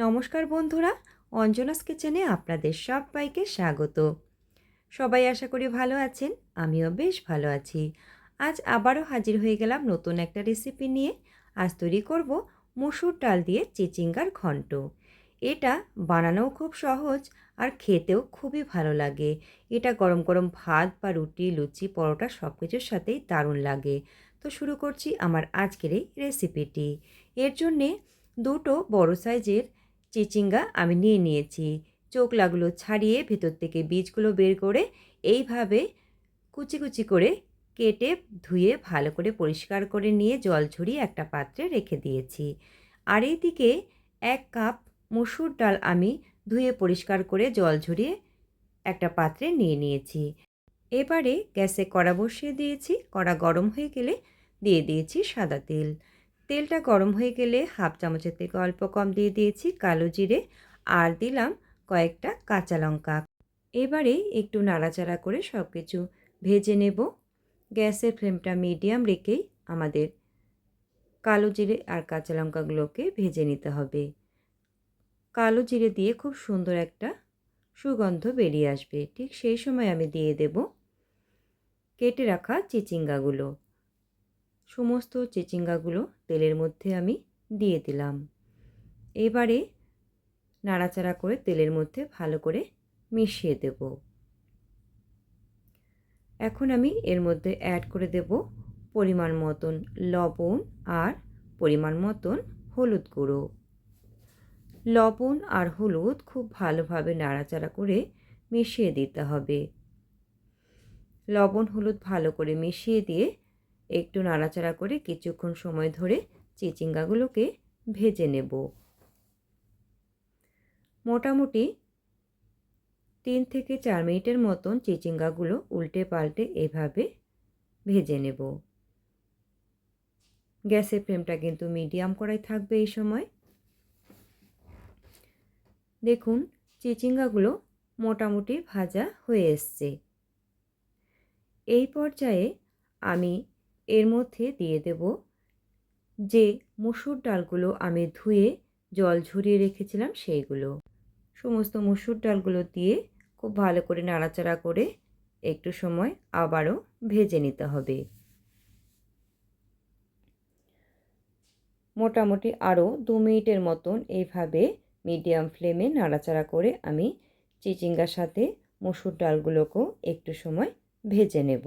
নমস্কার বন্ধুরা, অঞ্জনাস কিচেনে আপনাদের সবাইকে স্বাগত। সবাই আশা করি ভালো আছেন, আমিও বেশ ভালো আছি। আজ আবারও হাজির হয়ে গেলাম নতুন একটা রেসিপি নিয়ে। আজ তৈরি করব মসুর ডাল দিয়ে চিচিঙ্গার ঘন্ট। এটা বানানোও খুব সহজ আর খেতেও খুবই ভালো লাগে। এটা গরম গরম ভাত বা রুটি, লুচি, পরোটা সব কিছুর সাথেই দারুণ লাগে। তো শুরু করছি আমার আজকের এই রেসিপিটি এর জন্যে দুটো বড় সাইজের চিচিঙ্গা আমি নিয়ে নিয়েছি। চোখলাগুলো ছাড়িয়ে ভেতর থেকে বীজগুলো বের করে এইভাবে কুচি কুচি করে কেটে ধুয়ে ভালো করে পরিষ্কার করে নিয়ে জল ঝরিয়ে একটা পাত্রে রেখে দিয়েছি। আর এইদিকে এক কাপ মসুর ডাল আমি ধুয়ে পরিষ্কার করে জল ঝরিয়ে একটা পাত্রে নিয়ে নিয়েছি। এবারে গ্যাসে কড়া বসিয়ে দিয়েছি। কড়া গরম হয়ে গেলে দিয়ে দিয়েছি সাদা তেল। তেলটা গরম হয়ে গেলে হাফ চামচের থেকে অল্প কম দিয়ে দিয়েছি কালো জিরে আর দিলাম কয়েকটা কাঁচা লঙ্কা। এবারে একটু নাড়াচাড়া করে সব কিছু ভেজে নেব। গ্যাসের ফ্লেমটা মিডিয়াম রেখেই আমাদের কালো জিরে আর কাঁচা লঙ্কাগুলোকে ভেজে নিতে হবে। কালো জিরে দিয়ে খুব সুন্দর একটা সুগন্ধ বেরিয়ে আসবে। ঠিক সেই সময় আমি দিয়ে দেব কেটে রাখা চিচিঙ্গাগুলো। সমস্ত চিচিঙ্গাগুলো তেলের মধ্যে আমি দিয়ে দিলাম। এবারে নাড়াচাড়া করে তেলের মধ্যে ভালো করে মিশিয়ে দেব। এখন আমি এর মধ্যে অ্যাড করে দেব পরিমাণ মতন লবণ আর পরিমাণ মতন হলুদ গুঁড়ো। লবণ আর হলুদ খুব ভালোভাবে নাড়াচাড়া করে মিশিয়ে দিতে হবে। লবণ হলুদ ভালো করে মিশিয়ে দিয়ে একটু নাড়াচাড়া করে কিছুক্ষণ সময় ধরে চিচিঙ্গাগুলোকে ভেজে নেব। মোটামুটি তিন থেকে চার মিনিটের মতন চিচিঙ্গাগুলো উল্টে পাল্টে এভাবে ভেজে নেব। গ্যাসের ফ্লেমটা কিন্তু মিডিয়াম করাই থাকবে এই সময়। দেখুন, চিচিঙ্গাগুলো মোটামুটি ভাজা হয়ে এসছে। এই পর্যায়ে আমি এর মধ্যে দিয়ে দেব যে মুসুর ডালগুলো আমি ধুয়ে জল ঝরিয়ে রেখেছিলাম সেইগুলো। সমস্ত মুসুর ডালগুলো দিয়ে খুব ভালো করে নাড়াচাড়া করে একটু সময় আবারও ভেজে নিতে হবে। মোটামুটি আরও দু মিনিটের মতন এইভাবে মিডিয়াম ফ্লেমে নাড়াচাড়া করে আমি চিচিঙ্গার সাথে মসুর ডালগুলোকেও একটু সময় ভেজে নেব।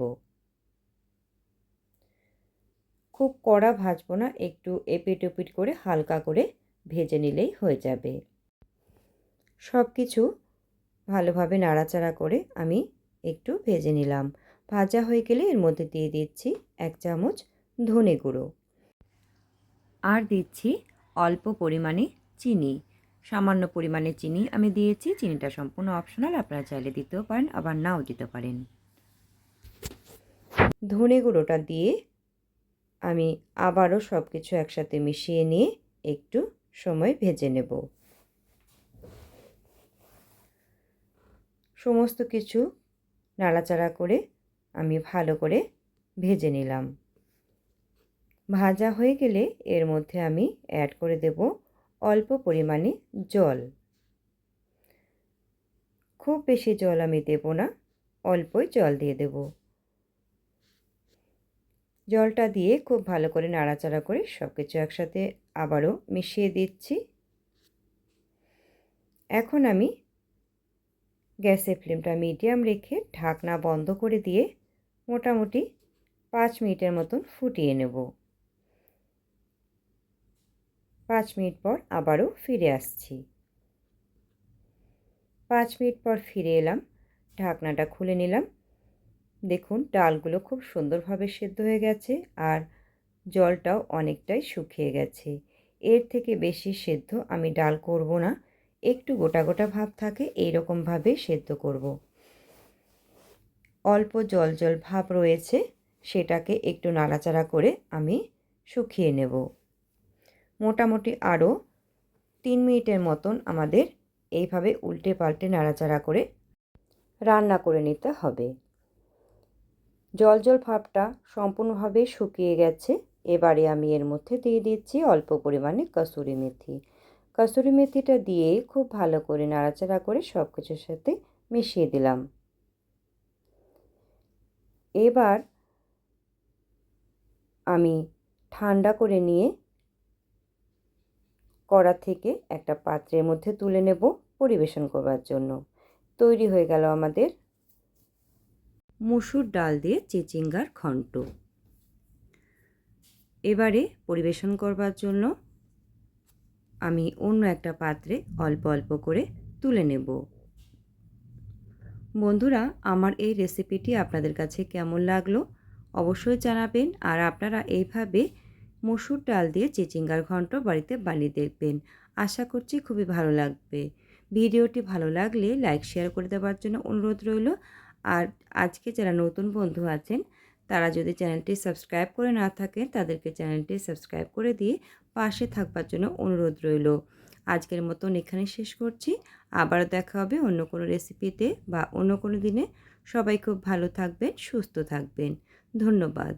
খুব কড়া ভাজবো না, একটু এপিট ওপিট করে হালকা করে ভেজে নিলেই হয়ে যাবে। সব কিছু ভালোভাবে নাড়াচাড়া করে আমি একটু ভেজে নিলাম। ভাজা হয়ে গেলে এর মধ্যে দিয়ে দিচ্ছি এক চামচ ধনে গুঁড়ো। আর দিচ্ছি অল্প পরিমাণে চিনি। সামান্য পরিমাণে চিনি আমি দিয়েছি, চিনিটা সম্পূর্ণ অপশনাল আপনারা চাইলে দিতেও পারেন, আবার নাও দিতে পারেন। ধনে গুঁড়োটা দিয়ে আমি আবারও সব কিছু একসাথে মিশিয়ে নিয়ে একটু সময় ভেজে নেব। সমস্ত কিছু নাড়াচাড়া করে আমি ভালো করে ভেজে নিলাম। ভাজা হয়ে গেলে এর মধ্যে আমি অ্যাড করে দেব অল্প পরিমাণে জল। খুব বেশি জল আমি দেব না, অল্পই জল দিয়ে দেব। জলটা দিয়ে খুব ভালো করে নাড়াচাড়া করে সব কিছু একসাথে আবারও মিশিয়ে দিচ্ছি। এখন আমি গ্যাসের ফ্লেমটা মিডিয়াম রেখে ঢাকনা বন্ধ করে দিয়ে মোটামুটি পাঁচ মিনিটের মতন ফুটিয়ে নেব। পাঁচ মিনিট পর আবারও ফিরে আসছি। পাঁচ মিনিট পর ফিরে এলাম, ঢাকনাটা খুলে নিলাম দেখুন, ডালগুলো খুব সুন্দরভাবে সেদ্ধ হয়ে গেছে আর জলটাও অনেকটাই শুকিয়ে গেছে। এর থেকে বেশি সেদ্ধ আমি ডাল করব না, একটু গোটা গোটা ভাব থাকে, এইরকমভাবে সেদ্ধ করব। অল্প জল জল ভাব রয়েছে, সেটাকে একটু নাড়াচাড়া করে আমি শুকিয়ে নেব। মোটামুটি আরও তিন মিনিটের মতন আমাদের এইভাবে উল্টে পাল্টে নাড়াচাড়া করে রান্না করে নিতে হবে। জল জল ভাবটা সম্পূর্ণভাবে শুকিয়ে গেছে। এবারে আমি এর মধ্যে দিয়ে দিচ্ছি অল্প পরিমাণে কসুরি মেথি। কসুরি মেথিটা দিয়ে খুব ভালো করে নাড়াচাড়া করে সব কিছুর সাথে মিশিয়ে দিলাম। এবার আমি ঠান্ডা করে নিয়ে কড়া থেকে একটা পাত্রের মধ্যে তুলে নেব পরিবেশন করবার জন্য। তৈরি হয়ে গেল আমাদের মুসুর ডাল দিয়ে চিচিঙ্গার ঘন্ট। এবারে পরিবেশন করবার জন্য আমি অন্য একটা পাত্রে অল্প অল্প করে তুলে নেব। বন্ধুরা, আমার এই রেসিপিটি আপনাদের কাছে কেমন লাগল অবশ্যই জানাবেন আর আপনারা এইভাবে মসুর ডাল দিয়ে চিচিঙ্গার ঘন্ট বাড়িতে বানিয়ে দেখবেন। আশা করছি খুবই ভালো লাগবে। ভিডিওটি ভালো লাগলে লাইক, শেয়ার করে দেওয়ার জন্য অনুরোধ রইল। আর আজকে যারা নতুন বন্ধু আছেন, তারা যদি চ্যানেলটি সাবস্ক্রাইব করে না থাকেন, তাদেরকে চ্যানেলটি সাবস্ক্রাইব করে দিয়ে পাশে থাকবার জন্য অনুরোধ রইল। আজকের মতন এখানে শেষ করছি। আবার দেখা হবে অন্য কোনো রেসিপিতে বা অন্য কোনো দিনে। সবাই খুব ভালো থাকবেন, সুস্থ থাকবেন। ধন্যবাদ।